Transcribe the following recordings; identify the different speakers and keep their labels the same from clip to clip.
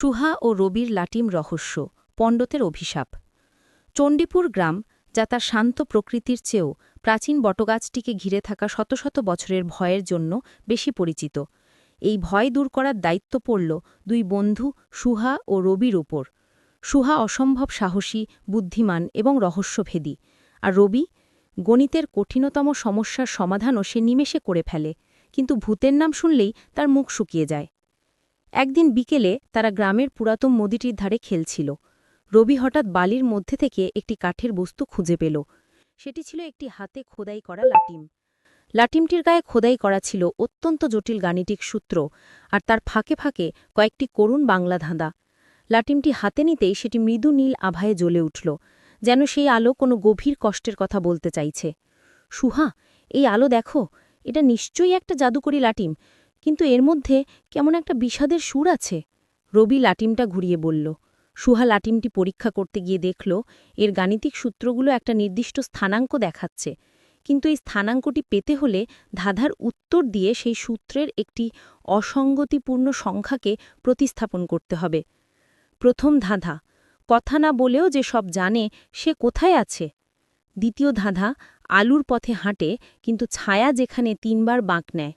Speaker 1: সুহা ও রবির লাটিম রহস্য, পণ্ডতের অভিশাপ। চণ্ডীপুর গ্রাম, যা তার শান্ত প্রকৃতির চেয়েও প্রাচীন বটগাছটিকে ঘিরে থাকা শত শত বছরের ভয়ের জন্য বেশি পরিচিত। এই ভয় দূর করার দায়িত্ব পড়ল দুই বন্ধু, সুহা ও রবির উপর সুহা অসম্ভব সাহসী, বুদ্ধিমান এবং রহস্যভেদী, আর রবি গণিতের কঠিনতম সমস্যার সমাধানও সে নিমেষে করে ফেলে, কিন্তু ভূতের নাম শুনলেই তার মুখ শুকিয়ে যায়। একদিন বিকেলে তারা গ্রামের পুরাতন নদীটির ধারে খেলছিল। রবি হঠাৎ বালির মধ্যে থেকে একটি কাঠের বস্তু খুঁজে পেল। সেটি ছিল একটি হাতে খোদাই করা লাটিম। লাটিমটির গায়ে খোদাই করা ছিল অত্যন্ত জটিল গাণিতিক সূত্র আর তার ফাঁকে ফাঁকে কয়েকটি করুণ বাংলা ধাঁধা। লাটিমটি হাতে নিতেই সেটি মৃদু নীল আভায়ে জ্বলে উঠল, যেন সেই আলো কোনো গভীর কষ্টের কথা বলতে চাইছে। সুহা, এই আলো দেখো, এটা নিশ্চয়ই একটা জাদুকরি লাটিম। কিন্তু এর মধ্যে কেমন একটা বিষাদের সুর আছে? রবি লাটিমটা ঘুরিয়ে বলল, সুহা লাটিমটি পরীক্ষা করতে গিয়ে দেখল, এর গাণিতিক সূত্রগুলো একটা নির্দিষ্ট স্থানাঙ্ক দেখাচ্ছে। কিন্তু এই স্থানাঙ্কটি পেতে হলে ধাঁধার উত্তর দিয়ে সেই সূত্রের একটি অসঙ্গতিপূর্ণ সংখ্যাকে প্রতিস্থাপন করতে হবে। প্রথম ধাঁধা, কথা না বলেও যে সব জানে, সে কোথায় আছে? দ্বিতীয় ধাঁধা, আলুর পথে হাঁটে, কিন্তু ছায়া যেখানে তিনবার বাঁক নেয়।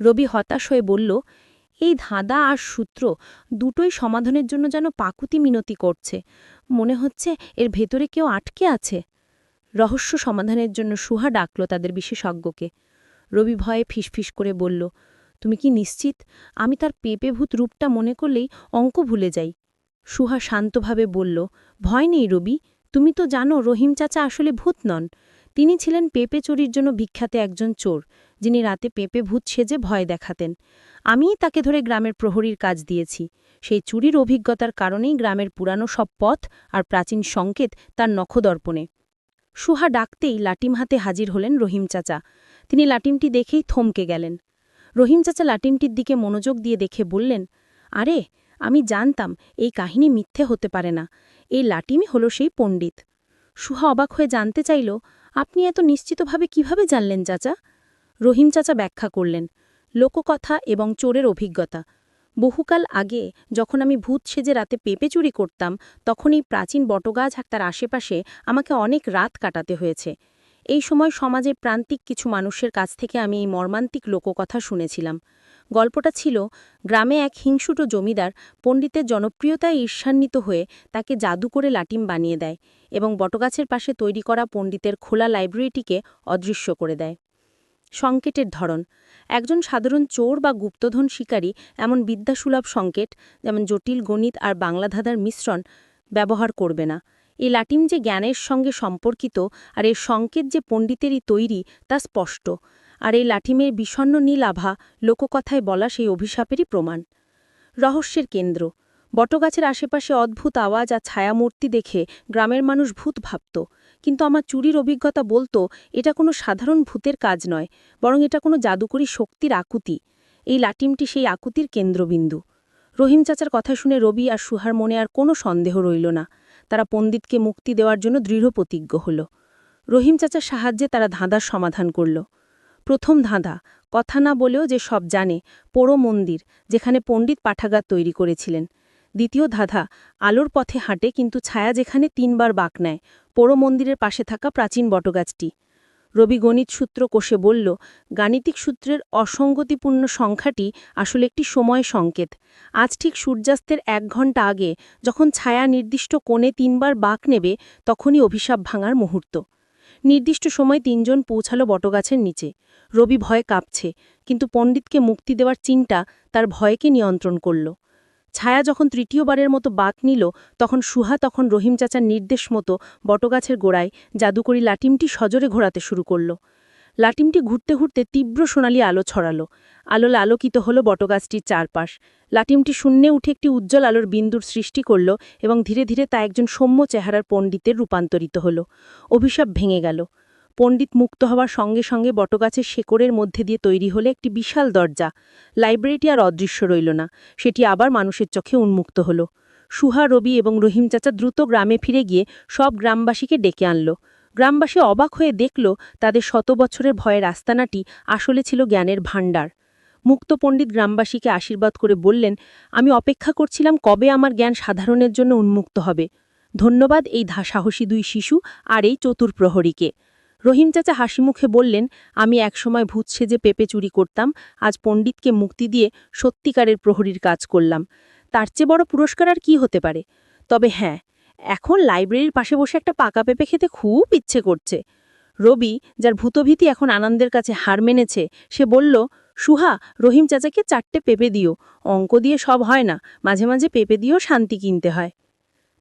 Speaker 1: রবি হতাশ হয়ে বলল, এই ধাঁধা আর সূত্র দুটোই সমাধানের জন্য যেন পাকুতি মিনতি করছে। মনে হচ্ছে এর ভেতরে কেউ আটকে আছে। রহস্য সমাধানের জন্য সুহা ডাকল তাদের বিশেষজ্ঞকে। রবি ভয়ে ফিসফিস করে বলল, তুমি কি নিশ্চিত? আমি তার পেঁপেভূত রূপটা মনে করলেই অঙ্ক ভুলে যাই। সুহা শান্তভাবে বলল, ভয় নেই রবি। তুমি তো জানো রহিম চাচা আসলে ভূত নন। তিনি ছিলেন পেঁপে চুরির জন্য বিখ্যাত একজন চোর, যিনি রাতে পেঁপে ভূত সেজে ভয় দেখাতেন। আমিই তাকে ধরে গ্রামের প্রহরীর কাজ দিয়েছি। সেই চুরির অভিজ্ঞতার কারণেই গ্রামের পুরানো সব পথ আর প্রাচীন সংকেত তার নখদর্পণে। সুহা ডাকতেই লাটিম হাতে হাজির হলেন রহিম চাচা। তিনি লাটিমটি দেখেই থমকে গেলেন। রহিম চাচা লাটিমটির দিকে মনোযোগ দিয়ে দেখে বললেন, আরে, আমি জানতাম এই কাহিনী মিথ্যে হতে পারে না। এই লাটিমই হল সেই পণ্ডিত। সুহা অবাক হয়ে জানতে চাইল আপনি এত নিশ্চিতভাবে কীভাবে জানলেন, চাচা? রহিম চাচা ব্যাখ্যা করলেন, লোককথা এবং চোরের অভিজ্ঞতা। বহুকাল আগে যখন আমি ভূত সেজে রাতে পেঁপে চুরি করতাম তখন এই প্রাচীন বটগাছ তার আশেপাশে আমাকে অনেক রাত কাটাতে হয়েছে। এই সময় সমাজের প্রান্তিক কিছু মানুষের কাছ থেকে আমি এই মর্মান্তিক লোককথা শুনেছিলাম। গল্পটা ছিল গ্রামে এক হিংসুটো জমিদার পণ্ডিতের জনপ্রিয়তায় ঈর্ষান্বিত হয়ে তাকে জাদু করে লাটিম বানিয়ে দেয় এবং বটগাছের পাশে তৈরি করা পণ্ডিতের খোলা লাইব্রেরিটিকে অদৃশ্য করে দেয়। সংকেটের ধরন। একজন সাধারণ চোর বা গুপ্তধন শিকারী এমন বিদ্যাসুলভ সংকেট, যেমন জটিল গণিত আর বাংলা ধাঁধার মিশ্রণ, ব্যবহার করবে না। এই লাটিম যে জ্ঞানের সঙ্গে সম্পর্কিত আর এর সংকেত যে পণ্ডিতেরই তৈরি তা স্পষ্ট। আর এই লাঠিমের বিষণ্ন নীল আভা লোককথায় বলা সেই অভিশাপেরই প্রমাণ। রহস্যের কেন্দ্র। বটগাছের আশেপাশে অদ্ভুত আওয়াজ আর ছায়ামূর্তি দেখে গ্রামের মানুষ ভূত ভাবত। কিন্তু আমার চুরির অভিজ্ঞতা বলতো, এটা কোনো সাধারণ ভূতের কাজ নয়, বরং এটা কোনো জাদুকরী শক্তির আকুতি। এই লাটিমটি সেই আকুতির কেন্দ্রবিন্দু। রহিম চাচার কথা শুনে রবি আর সুহার মনে আর কোনো সন্দেহ রইল না। তারা পণ্ডিতকে মুক্তি দেওয়ার জন্য দৃঢ় প্রতিজ্ঞ হল। রহিম চাচার সাহায্যে তারা ধাঁধার সমাধান করল। প্রথম ধাঁধা। কথা না বলেও যে সব জানে, পোড়ো মন্দির, যেখানে পণ্ডিত পাঠাগার তৈরি করেছিলেন। দ্বিতীয় ধাঁধা, আলোর পথে হাঁটে কিন্তু ছায়া যেখানে তিনবার বাঁক নেয়, পোড়ো মন্দিরের পাশে থাকা প্রাচীন বটগাছটি। রবি গণিত সূত্র কোষে বলল, গাণিতিক সূত্রের অসঙ্গতিপূর্ণ সংখ্যাটি আসলে একটি সময় সংকেত। আজ ঠিক সূর্যাস্তের এক ঘণ্টা আগে, যখন ছায়া নির্দিষ্ট কোণে তিনবার বাঁক নেবে, তখনই অভিশাপ ভাঙার মুহূর্ত। নির্দিষ্ট সময় তিনজন পৌঁছালো বটগাছের নিচে। রবি ভয়ে কাঁপছে, কিন্তু পণ্ডিতকে মুক্তি দেওয়ার চিন্তা তার ভয়কে নিয়ন্ত্রণ করল। ছায়া যখন তৃতীয়বারের মতো বাক নিল, তখন সুহা তখন রহিম চাচার নির্দেশ মতো বটগাছের গোড়ায় জাদুকরি লাটিমটি সজরে ঘোরাতে শুরু করল। লাটিমটি ঘুরতে ঘুরতে তীব্র সোনালি আলো ছড়ালো। আলোল আলোকিত হল বটগাছটির চারপাশ। লাটিমটি শূন্যে উঠে একটি উজ্জ্বল আলোর বিন্দুর সৃষ্টি করল এবং ধীরে ধীরে তা একজন সৌম্য চেহারার পণ্ডিতের রূপান্তরিত হল। অভিশাপ ভেঙে গেল। পণ্ডিত মুক্ত হওয়ার সঙ্গে সঙ্গে বটগাছের শেকড়ের মধ্যে দিয়ে তৈরি হলে একটি বিশাল দরজা। লাইব্রেরিটি আর অদৃশ্য রইল না। সেটি আবার মানুষের চোখে উন্মুক্ত হল। সুহা, রবি এবং রহিম চাচা দ্রুত গ্রামে ফিরে গিয়ে সব গ্রামবাসীকে ডেকে আনল। গ্রামবাসী অবাক হয়ে দেখল তাদের শত বছরের ভয়ের আস্তানাটি আসলে ছিল জ্ঞানের ভাণ্ডার।
Speaker 2: মুক্ত পণ্ডিত গ্রামবাসীকে আশীর্বাদ করে বললেন, আমি অপেক্ষা করছিলাম কবে আমার জ্ঞান সাধারণের জন্য উন্মুক্ত হবে। ধন্যবাদ এই সাহসী দুই শিশু আর এই চতুর প্রহরীকে। রহিম চাচা হাসিমুখে বললেন, আমি একসময় ভূত সেজে পেপে চুরি করতাম, আজ পণ্ডিতকে মুক্তি দিয়ে সত্যিকারের প্রহরীর কাজ করলাম। তার চেয়ে বড় পুরস্কার আর কি হতে পারে? তবে হ্যাঁ এখন লাইব্রেরির পাশে বসে একটা পাকা পেঁপে খেতে খুব ইচ্ছে করছে। রবি, যার ভূতভীতি এখন আনন্দের কাছে হার মেনেছে, সে বলল, সুহা, রহিম চাচাকে চারটে পেঁপে দিও। অঙ্ক দিয়ে সব হয় না, মাঝে মাঝে পেঁপে দিয়েও শান্তি কিনতে হয়।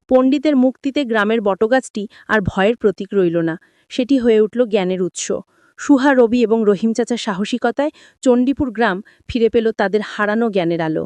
Speaker 2: পণ্ডিতের মুক্তিতে গ্রামের বটগাছটি আর ভয়ের প্রতীক রইল না, সেটি হয়ে উঠল জ্ঞানের উৎস। সুহা, রবি এবং রহিম চাচার সাহসিকতায় চণ্ডীপুর গ্রাম ফিরে পেল তাদের হারানো জ্ঞানের আলো।